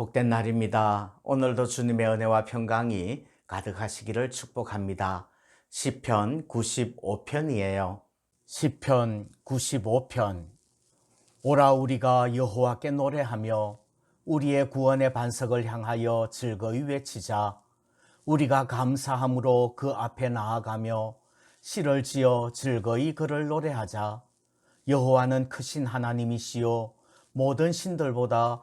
복된 날입니다. 오늘도 주님의 은혜와 평강이 가득하시기를 축복합니다. 시편 95편이에요. 시편 95편 오라 우리가 여호와께 노래하며 우리의 구원의 반석을 향하여 즐거이 외치자. 우리가 감사함으로 그 앞에 나아가며 시를 지어 즐거이 그를 노래하자. 여호와는 크신 하나님이시요 모든 신들보다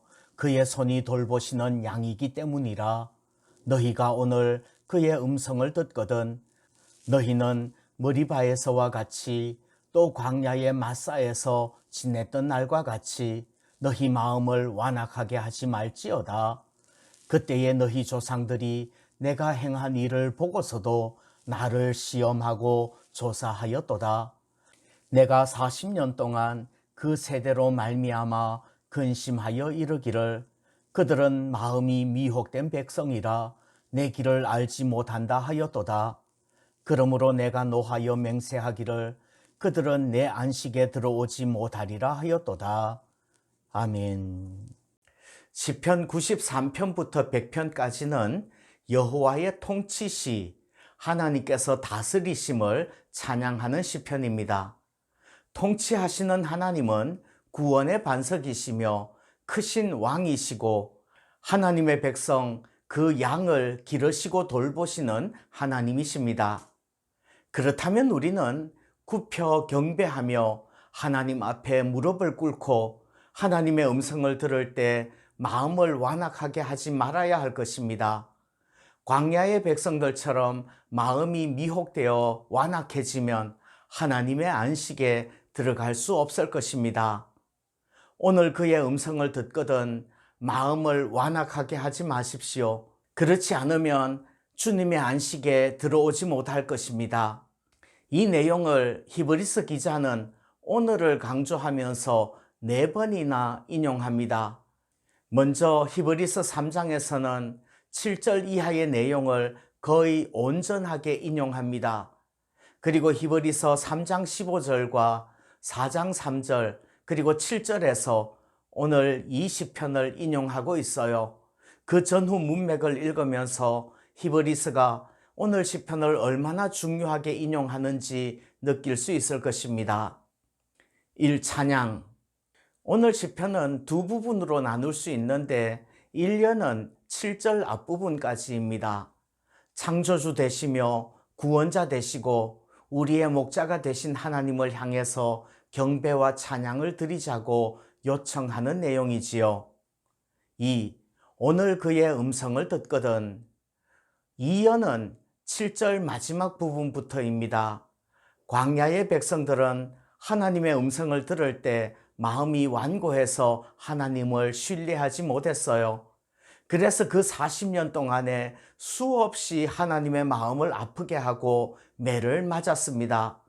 그의 손이 돌보시는 양이기 때문이라. 너희가 오늘 그의 음성을 듣거든 너희는 머리바에서와 같이 또 광야의 마사에서 지냈던 날과 같이 너희 마음을 완악하게 하지 말지어다. 그때에 너희 조상들이 내가 행한 일을 보고서도 나를 시험하고 조사하였도다. 내가 40년 동안 그 세대로 말미암아 근심하여 이르기를 그들은 마음이 미혹된 백성이라 내 길을 알지 못한다 하였도다. 그러므로 내가 노하여 맹세하기를 그들은 내 안식에 들어오지 못하리라 하였도다. 아멘. 시편 93편부터 100편까지는 여호와의 통치시 하나님께서 다스리심을 찬양하는 시편입니다. 통치하시는 하나님은 구원의 반석이시며 크신 왕이시고 하나님의 백성 그 양을 기르시고 돌보시는 하나님이십니다. 그렇다면 우리는 굽혀 경배하며 하나님 앞에 무릎을 꿇고 하나님의 음성을 들을 때 마음을 완악하게 하지 말아야 할 것입니다. 광야의 백성들처럼 마음이 미혹되어 완악해지면 하나님의 안식에 들어갈 수 없을 것입니다. 오늘 그의 음성을 듣거든 마음을 완악하게 하지 마십시오. 그렇지 않으면 주님의 안식에 들어오지 못할 것입니다. 이 내용을 히브리스 기자는 오늘을 강조하면서 네 번이나 인용합니다. 먼저 히브리서 3장에서는 7절 이하의 내용을 거의 온전하게 인용합니다. 그리고 히브리서 3장 15절과 4장 3절 그리고 7절에서 오늘 20편을 인용하고 있어요. 그 전후 문맥을 읽으면서 히브리스가 오늘 시편을 얼마나 중요하게 인용하는지 느낄 수 있을 것입니다. 1. 찬양 오늘 시편은 두 부분으로 나눌 수 있는데 1년은 7절 앞부분까지입니다. 창조주 되시며 구원자 되시고 우리의 목자가 되신 하나님을 향해서 경배와 찬양을 드리자고 요청하는 내용이지요. 2. 오늘 그의 음성을 듣거든. 2연은 7절 마지막 부분부터입니다. 광야의 백성들은 하나님의 음성을 들을 때 마음이 완고해서 하나님을 신뢰하지 못했어요. 그래서 그 40년 동안에 수없이 하나님의 마음을 아프게 하고 매를 맞았습니다.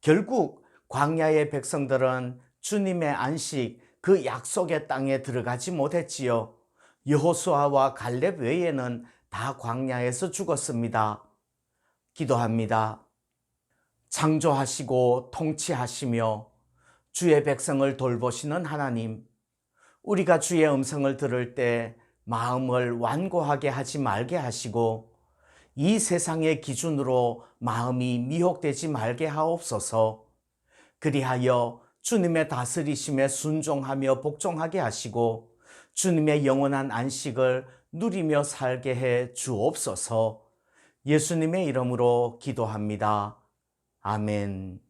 결국 광야의 백성들은 주님의 안식, 그 약속의 땅에 들어가지 못했지요. 여호수아와 갈렙 외에는 다 광야에서 죽었습니다. 기도합니다. 창조하시고 통치하시며 주의 백성을 돌보시는 하나님, 우리가 주의 음성을 들을 때 마음을 완고하게 하지 말게 하시고 이 세상의 기준으로 마음이 미혹되지 말게 하옵소서. 그리하여 주님의 다스리심에 순종하며 복종하게 하시고 주님의 영원한 안식을 누리며 살게 해 주옵소서 예수님의 이름으로 기도합니다. 아멘.